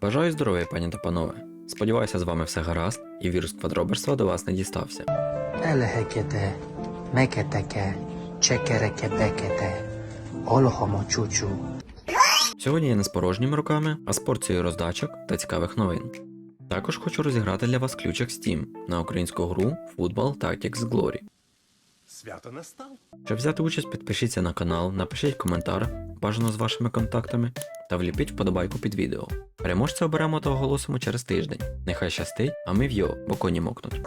Бажаю здоров'я, пані та панове. Сподіваюся, з вами все гаразд, і вірус квадроберства до вас не дістався. Elehekete, meketeke, csekerekebekete, olohomocsúcsú. Сьогодні я не з порожніми руками, а з порцією роздачок та цікавих новин. Також хочу розіграти для вас ключик Steam на українську гру Football Tactics Glory. Свято настав. Щоб взяти участь, підпишіться на канал, напишіть коментар, бажано з вашими контактами, та вліпіть вподобайку під відео. Переможця оберемо та оголосимо через тиждень. Нехай щастить, а ми в його, бо коні мокнуть.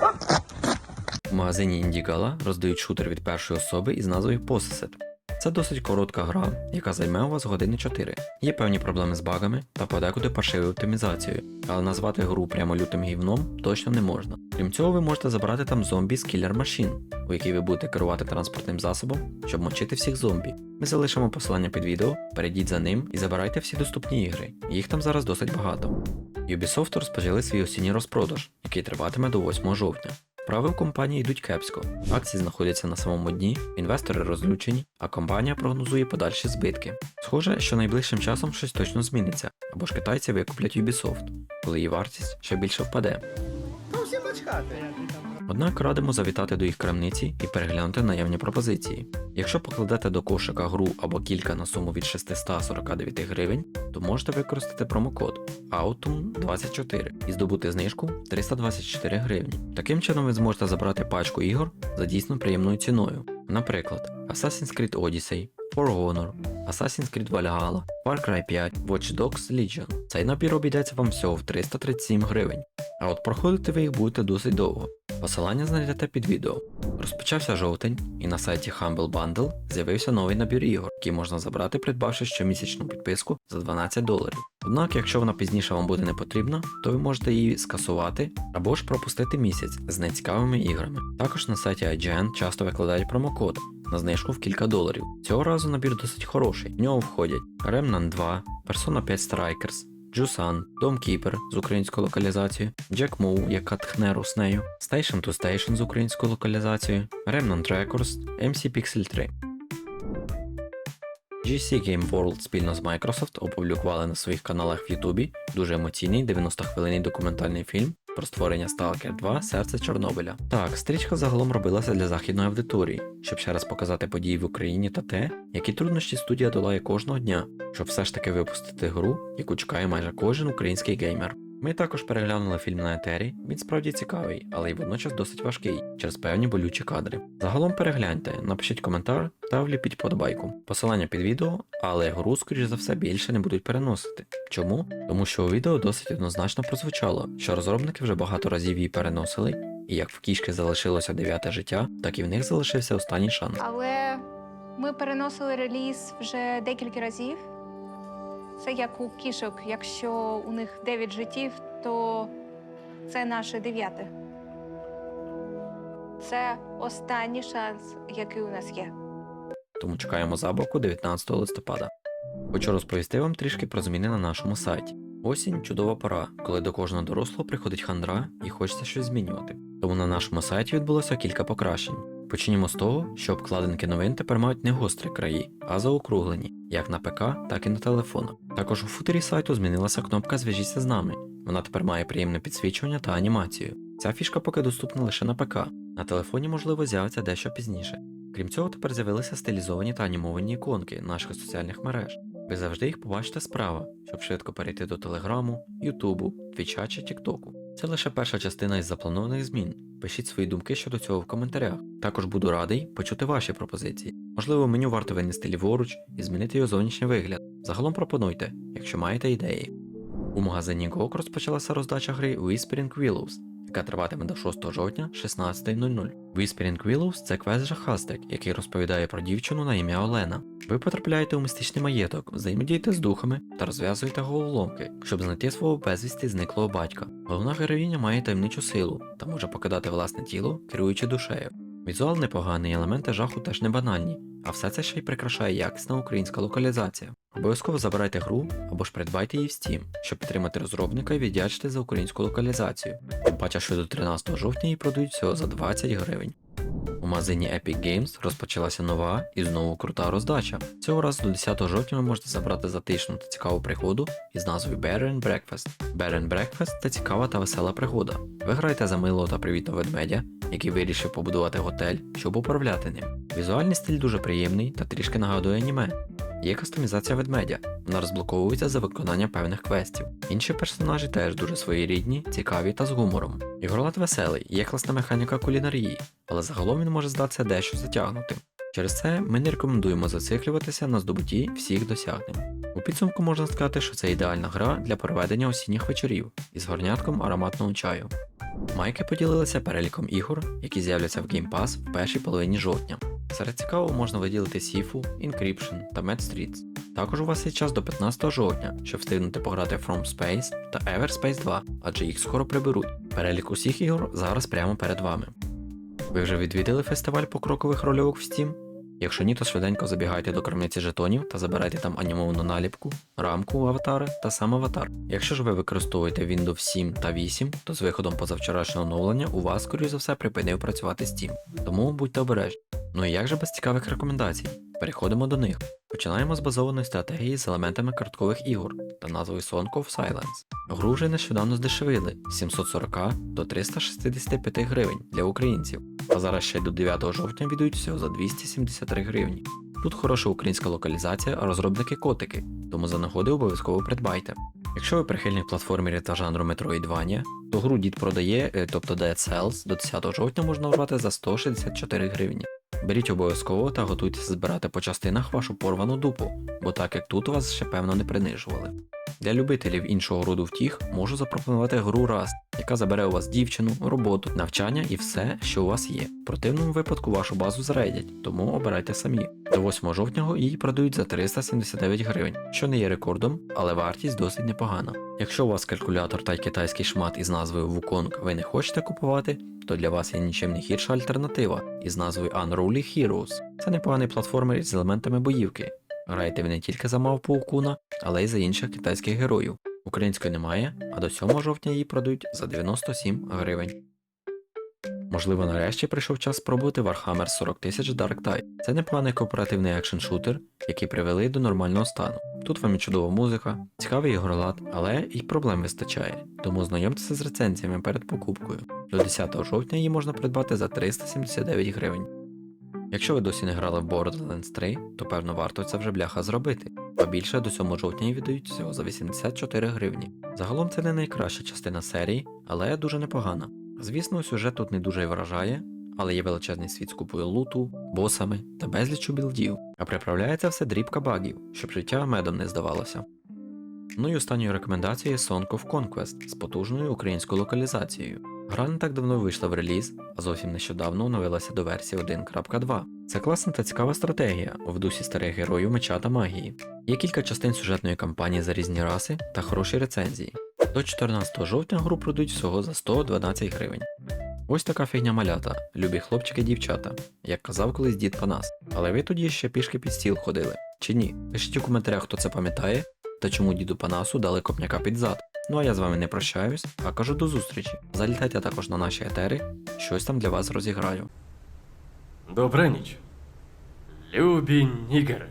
У магазині Індігала роздають шутер від першої особи із назвою Possessed. Це досить коротка гра, яка займе у вас години 4. Є певні проблеми з багами та подекуди паршивою оптимізацією, але назвати гру прямо лютим гівном точно не можна. Крім цього, ви можете забрати там зомбі з Killer Machine, у якій ви будете керувати транспортним засобом, щоб мочити всіх зомбі. Ми залишимо посилання під відео, перейдіть за ним і забирайте всі доступні ігри. Їх там зараз досить багато. Ubisoft розпочали свій осінній розпродаж, який триватиме до 8 жовтня. Справи в компанії йдуть кепсько. Акції знаходяться на самому дні, інвестори розлючені, а компанія прогнозує подальші збитки. Схоже, що найближчим часом щось точно зміниться, або ж китайці викуплять Ubisoft, коли її вартість ще більше впаде. Ну всім начхати. Однак радимо завітати до їх крамниці і переглянути наявні пропозиції. Якщо покладете до кошика гру або кілька на суму від 649 гривень, то можете використати промокод AUTUM24 і здобути знижку 324 гривні. Таким чином ви зможете забрати пачку ігор за дійсно приємною ціною. Наприклад, Assassin's Creed Odyssey, For Honor, Assassin's Creed Valhalla, Far Cry 5, Watch Dogs Legion. Цей набір обійдеться вам всього в 337 гривень. А от проходити ви їх будете досить довго. Посилання знайдете під відео. Розпочався жовтень, і на сайті Humble Bundle з'явився новий набір ігор, який можна забрати, придбавши щомісячну підписку за 12 доларів. Однак, якщо вона пізніше вам буде не потрібна, то ви можете її скасувати або ж пропустити місяць з нецікавими іграми. Також на сайті IGN часто викладають промокод на знижку в кілька доларів. Цього разу набір досить хороший. В нього входять Remnant 2, Persona 5 Strikers, Jusan, Домкіпер з українською локалізацією, Джек Моу, яка тхне руснею, Station to Station з українською локалізацією, Remnant Records, MC Pixel 3. GC Game World спільно з Microsoft опублікували на своїх каналах в Ютубі дуже емоційний 90-хвилинний документальний фільм про створення Stalker 2 Серце Чорнобиля. Так, стрічка загалом робилася для західної аудиторії, щоб ще раз показати події в Україні та те, які труднощі студія долає кожного дня, щоб все ж таки випустити гру, яку чекає майже кожен український геймер. Ми також переглянули фільм на етері. Він справді цікавий, але й водночас досить важкий через певні болючі кадри. Загалом перегляньте, напишіть коментар та вліпіть подобайку. Посилання під відео, але гру, скоріш за все, більше не будуть переносити. Чому? Тому що у відео досить однозначно прозвучало, що розробники вже багато разів її переносили, і як в кішки залишилося дев'яте життя, так і в них залишився останній шанс. Але ми переносили реліз вже декілька разів. Це як у кішок. Якщо у них 9 життів, то це наше дев'яте. Це останній шанс, який у нас є. тому чекаємо забавку 19 листопада. Хочу розповісти вам трішки про зміни на нашому сайті. Осінь чудова пора, коли до кожного дорослого приходить хандра і хочеться щось змінювати. Тому на нашому сайті відбулося кілька покращень. Почнімо з того, що обкладинки новин тепер мають не гострі краї, а заокруглені, як на ПК, так і на телефонах. Також у футері сайту змінилася кнопка Зв'яжіться з нами. Вона тепер має приємне підсвічування та анімацію. Ця фішка поки доступна лише на ПК. На телефоні, можливо, з'явиться дещо пізніше. Крім цього, тепер з'явилися стилізовані та анімовані іконки наших соціальних мереж. Ви завжди їх побачите справа, щоб швидко перейти до Телеграму, Ютубу, Твіча чи Тіктоку. Це лише перша частина із запланованих змін. Пишіть свої думки щодо цього в коментарях. Також буду радий почути ваші пропозиції. Можливо, меню варто винести ліворуч і змінити його зовнішній вигляд. Загалом пропонуйте, якщо маєте ідеї. У магазині GOG розпочалася роздача гри Whispering Willows, яка триватиме до 6 жовтня 16.00. Whispering Willows – це квест жахастик, який розповідає про дівчину на ім'я Олена. Ви потрапляєте у містичний маєток, взаємодієте з духами та розв'язуєте головоломки, щоб знайти свого безвісти зниклого батька. Головна героїня має таємничу силу та може покидати власне тіло, керуючи душею. Візуал непоганий, елементи жаху теж не банальні, а все це ще й прикрашає якісна українська локалізація. Обов'язково забирайте гру або ж придбайте її в Steam, щоб підтримати розробника і віддячити за українську локалізацію. Тим паче, що до 13 жовтня її продають всього за 20 гривень. У магазині Epic Games розпочалася нова і знову крута роздача. Цього разу до 10 жовтня ви можете забрати затишну та цікаву пригоду із назвою Bear Breakfast. Bear and Breakfast це цікава та весела пригода. Ви граєте за милого та привітного ведмедя, який вирішив побудувати готель, щоб управляти ним. Візуальний стиль дуже приємний та трішки нагадує аніме. Є кастомізація ведмедя, вона розблоковується за виконання певних квестів. Інші персонажі теж дуже своєрідні, цікаві та з гумором. Ігролад веселий, є класна механіка кулінарії, але загалом він може здатися дещо затягнутим. Через це ми не рекомендуємо зациклюватися на здобутті всіх досягнень. У підсумку можна сказати, що це ідеальна гра для проведення осінніх вечорів із горнятком ароматного чаю. Майки поділилися переліком ігор, які з'являться в Game Pass в першій половині жовтня. Серед цікавого можна виділити Sifu, Encryption та Mad Streets. Також у вас є час до 15 жовтня, щоб встигнути пограти From Space та Everspace 2, адже їх скоро приберуть. Перелік усіх ігор зараз прямо перед вами. Ви вже відвідали фестиваль покрокових рольовок в Steam? Якщо ні, то швиденько забігайте до крамниці жетонів та забирайте там анімовану наліпку, рамку аватара та сам аватар. Якщо ж ви використовуєте Windows 7 та 8, то з виходом позавчорашнього оновлення у вас, скоріш за все, припинив працювати Steam. Тому будьте обережні. Ну і як же без цікавих рекомендацій? Переходимо до них. Починаємо з базованої стратегії з елементами карткових ігор та назвою Song of Silence. Гру вже нещодавно здешевили з 740 до 365 гривень для українців, а зараз ще й до 9 жовтня віддають всього за 273 гривні. Тут хороша українська локалізація, а розробники котики, тому за нагоди обов'язково придбайте. Якщо ви прихильник платформерів та жанру Metroidvania, то гру дід продає, е, тобто Dead Cells, до 10 жовтня можна обрати за 164 гривні. Беріть обов'язково та готуйтеся збирати по частинах вашу порвану дупу, бо так як тут вас ще певно не принижували. Для любителів іншого роду втіх можу запропонувати гру Rust, яка забере у вас дівчину, роботу, навчання і все, що у вас є. В противному випадку вашу базу зрейдять, тому обирайте самі. До 8 жовтня її продають за 379 гривень, що не є рекордом, але вартість досить непогана. Якщо у вас калькулятор та китайський шмат із назвою Wukong ви не хочете купувати, то для вас є нічим не гірша альтернатива із назвою Unruly Heroes. Це непоганий платформер з елементами боївки. Граєте ви не тільки за мавпу Укуна, але й за інших китайських героїв. Української немає, а до 7 жовтня її продають за 97 гривень. Можливо, нарешті прийшов час спробувати Warhammer 40 тисяч Dark Tide. Це непоганий кооперативний екшн-шутер, який привели до нормального стану. Тут вам і чудова музика, цікавий ігролад, але і проблем вистачає, тому знайомтеся з рецензіями перед покупкою. До 10 жовтня її можна придбати за 379 гривень. Якщо ви досі не грали в Borderlands 3, то певно варто це вже бляха зробити. А більше до 7 жовтня віддають всього за 84 гривні. Загалом це не найкраща частина серії, але дуже непогана. Звісно, сюжет тут не дуже й вражає, але є величезний світ з купою луту, босами та безлічу білдів, а приправляється все дрібка багів, щоб життя медом не здавалося. Ну і останньою рекомендацією є Song of Conquest з потужною українською локалізацією. Гра не так давно вийшла в реліз, а зовсім нещодавно оновилася до версії 1.2. Це класна та цікава стратегія в дусі старих героїв меча та магії. Є кілька частин сюжетної кампанії за різні раси та хороші рецензії. До 14 жовтня гру продають всього за 112 гривень. Ось така фігня малята, любі хлопчики і дівчата, як казав колись дід Панас. Але ви тоді ще пішки під стіл ходили. Чи ні? Пишіть у коментарях, хто це пам'ятає, та чому діду Панасу дали копняка під зад. Ну а я з вами не прощаюсь, а кажу до зустрічі. Залітайте також на наші етери, щось там для вас розіграю. Добра ніч. Любі нігери.